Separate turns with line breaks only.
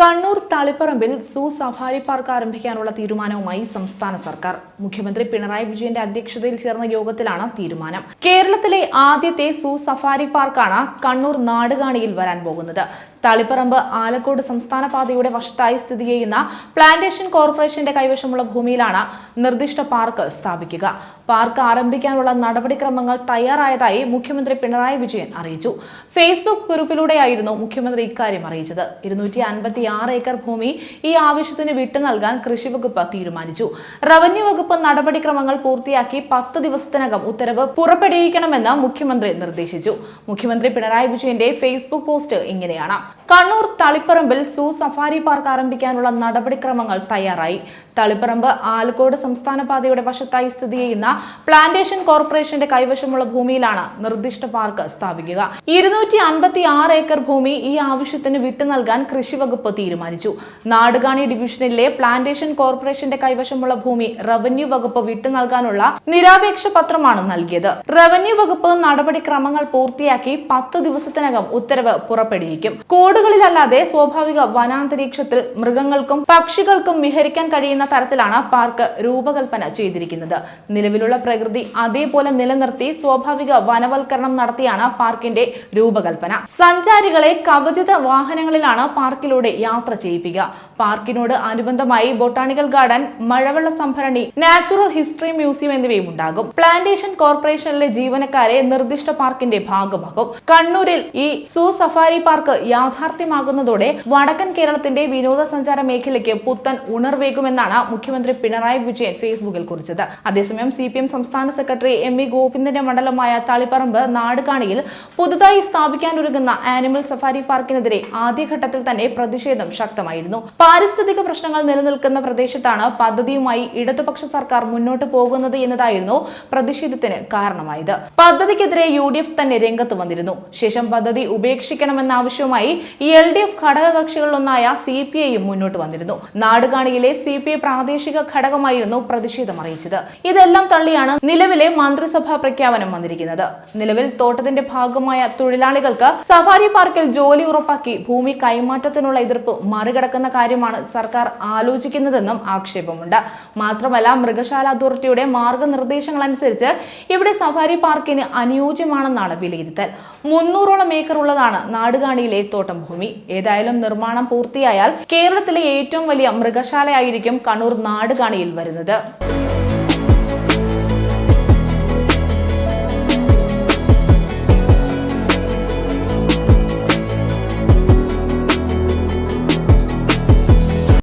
കണ്ണൂർ തളിപ്പറമ്പിൽ zoo safari park ആരംഭിക്കാനുള്ള തീരുമാനവുമായി സംസ്ഥാന സർക്കാർ. മുഖ്യമന്ത്രി പിണറായി വിജയന്റെ അധ്യക്ഷതയിൽ ചേർന്ന യോഗത്തിലാണ് തീരുമാനം. കേരളത്തിലെ ആദ്യത്തെ സൂ സഫാരി പാർക്കാണ് കണ്ണൂർ നാടുകാണിയിൽ വരാൻ പോകുന്നത്. തളിപ്പറമ്പ് ആലക്കോട് സംസ്ഥാന പാതയുടെ വശത്തായി സ്ഥിതി ചെയ്യുന്ന പ്ലാന്റേഷൻ കോർപ്പറേഷന്റെ കൈവശമുള്ള ഭൂമിയിലാണ് നിർദ്ദിഷ്ട പാർക്ക് സ്ഥാപിക്കുക. പാർക്ക് ആരംഭിക്കാനുള്ള നടപടിക്രമങ്ങൾ തയ്യാറായതായി മുഖ്യമന്ത്രി പിണറായി വിജയൻ അറിയിച്ചു. ഫേസ്ബുക്ക് കുറിപ്പിലൂടെയായിരുന്നു മുഖ്യമന്ത്രി ഇക്കാര്യം അറിയിച്ചത്. ഇരുന്നൂറ്റി അൻപത്തി ആറ് ഏക്കർ ഭൂമി ഈ ആവശ്യത്തിന് വിട്ടു നൽകാൻ കൃഷിവകുപ്പ് തീരുമാനിച്ചു. റവന്യൂ വകുപ്പ് നടപടിക്രമങ്ങൾ പൂർത്തിയാക്കി പത്ത് ദിവസത്തിനകം ഉത്തരവ് പുറപ്പെടുവിക്കണമെന്ന് മുഖ്യമന്ത്രി നിർദ്ദേശിച്ചു. മുഖ്യമന്ത്രി പിണറായി വിജയന്റെ ഫേസ്ബുക്ക് പോസ്റ്റ് ഇങ്ങനെയാണ്. കണ്ണൂർ തളിപ്പറമ്പിൽ സൂ സഫാരി പാർക്ക് ആരംഭിക്കാനുള്ള നടപടിക്രമങ്ങൾ തയ്യാറായി. തളിപ്പറമ്പ് ആലക്കോട് സംസ്ഥാന പാതയുടെ വശത്തായി സ്ഥിതി ചെയ്യുന്ന പ്ലാന്റേഷൻ കോർപ്പറേഷന്റെ കൈവശമുള്ള ഭൂമിയിലാണ് നിർദ്ദിഷ്ട പാർക്ക് സ്ഥാപിക്കുക. ഇരുന്നൂറ്റി അൻപത്തി ആറ് ഏക്കർ ഭൂമി ഈ ആവശ്യത്തിന് വിട്ടു നൽകാൻ കൃഷിവകുപ്പ് തീരുമാനിച്ചു. നാടുകാണി ഡിവിഷനിലെ പ്ലാന്റേഷൻ കോർപ്പറേഷന്റെ കൈവശമുള്ള ഭൂമി റവന്യൂ വകുപ്പ് വിട്ടു നൽകാനുള്ള നിരാപേക്ഷ പത്രമാണ് നൽകിയത്. റവന്യൂ വകുപ്പ് നടപടിക്രമങ്ങൾ പൂർത്തിയാക്കി പത്ത് ദിവസത്തിനകം ഉത്തരവ് പുറപ്പെടുവിക്കും. കൂടുകളിലല്ലാതെ സ്വാഭാവിക വനാന്തരീക്ഷത്തിൽ മൃഗങ്ങൾക്കും പക്ഷികൾക്കും വിഹരിക്കാൻ കഴിയുന്ന തരത്തിലാണ് പാർക്ക് രൂപകൽപ്പന ചെയ്തിരിക്കുന്നത്. നിലവിലുള്ള പ്രകൃതി അതേപോലെ നിലനിർത്തി സ്വാഭാവിക വനവൽക്കരണം നടത്തിയാണ് പാർക്കിന്റെ രൂപകൽപ്പന. സഞ്ചാരികളെ കവചിത വാഹനങ്ങളിലാണ് പാർക്കിലൂടെ യാത്ര ചെയ്യിപ്പിക്കുക. പാർക്കിനോട് അനുബന്ധമായി ബൊട്ടാണിക്കൽ ഗാർഡൻ മഴവെള്ള സംഭരണി നാച്ചുറൽ ഹിസ്റ്ററി മ്യൂസിയം എന്നിവയും ഉണ്ടാകും. പ്ലാന്റേഷൻ കോർപ്പറേഷനിലെ ജീവനക്കാരെ നിർദ്ദിഷ്ട പാർക്കിന്റെ ഭാഗമാകും കണ്ണൂരിൽ ഈ സൂ സഫാരി പാർക്ക് യാഥാർത്ഥ്യമാകുന്നതോടെ വടക്കൻ കേരളത്തിന്റെ വിനോദസഞ്ചാര മേഖലയ്ക്ക് പുത്തൻ ഉണർവേകുമെന്നാണ് മുഖ്യമന്ത്രി പിണറായി വിജയൻ ഫേസ്ബുക്കിൽ കുറിച്ചത്. അതേസമയം സി സംസ്ഥാന സെക്രട്ടറി എം വി ഗോവിന്ദന്റെ മണ്ഡലമായ തളിപ്പറമ്പ് നാടുകാണിയിൽ പുതുതായി സ്ഥാപിക്കാനൊരുങ്ങുന്ന ആനിമൽ സഫാരി പാർക്കിനെതിരെ ആദ്യഘട്ടത്തിൽ തന്നെ പ്രതിഷേധം ശക്തമായിരുന്നു. പാരിസ്ഥിതിക പ്രശ്നങ്ങൾ നിലനിൽക്കുന്ന പ്രദേശത്താണ് പദ്ധതിയുമായി ഇടതുപക്ഷ സർക്കാർ മുന്നോട്ട് പോകുന്നത് എന്നതായിരുന്നു പ്രതിഷേധത്തിന് കാരണമായത്. പദ്ധതിക്കെതിരെ യു തന്നെ രംഗത്ത് വന്നിരുന്നു. ശേഷം പദ്ധതി ഉപേക്ഷിക്കണമെന്ന ആവശ്യവുമായി എൽ ഡി എഫ് ഘടകകക്ഷികളിലൊന്നായ സി പി ഐയും മുന്നോട്ട് വന്നിരുന്നു. നാടുകാണിയിലെ സി പി ഐ പ്രാദേശിക ഘടകമായിരുന്നു പ്രതിഷേധം അറിയിച്ചത്. ഇതെല്ലാം തള്ളിയാണ് നിലവിലെ മന്ത്രിസഭാ പ്രഖ്യാപനം വന്നിരിക്കുന്നത്. നിലവിൽ തോട്ടത്തിന്റെ ഭാഗമായ തൊഴിലാളികൾക്ക് സഫാരി പാർക്കിൽ ജോലി ഉറപ്പാക്കി ഭൂമി കൈമാറ്റത്തിനുള്ള എതിർപ്പ് മറികടക്കുന്ന കാര്യമാണ് സർക്കാർ ആലോചിക്കുന്നതെന്നും ആക്ഷേപമുണ്ട്. മാത്രമല്ല മൃഗശാല അതോറിറ്റിയുടെ മാർഗനിർദ്ദേശങ്ങൾ അനുസരിച്ച് ഇവിടെ സഫാരി പാർക്കിന് അനുയോജ്യമാണെന്നാണ് വിലയിരുത്തൽ. മുന്നൂറോളം ഏക്കർ ഉള്ളതാണ് നാടുകാണിയിലെ തോട്ടം. ഭൂമി ഏതായാലും നിർമ്മാണം പൂർത്തിയായാൽ കേരളത്തിലെ ഏറ്റവും വലിയ മൃഗശാലയായിരിക്കും കണ്ണൂർ നാടുകാണിയിൽ വരുന്നത്.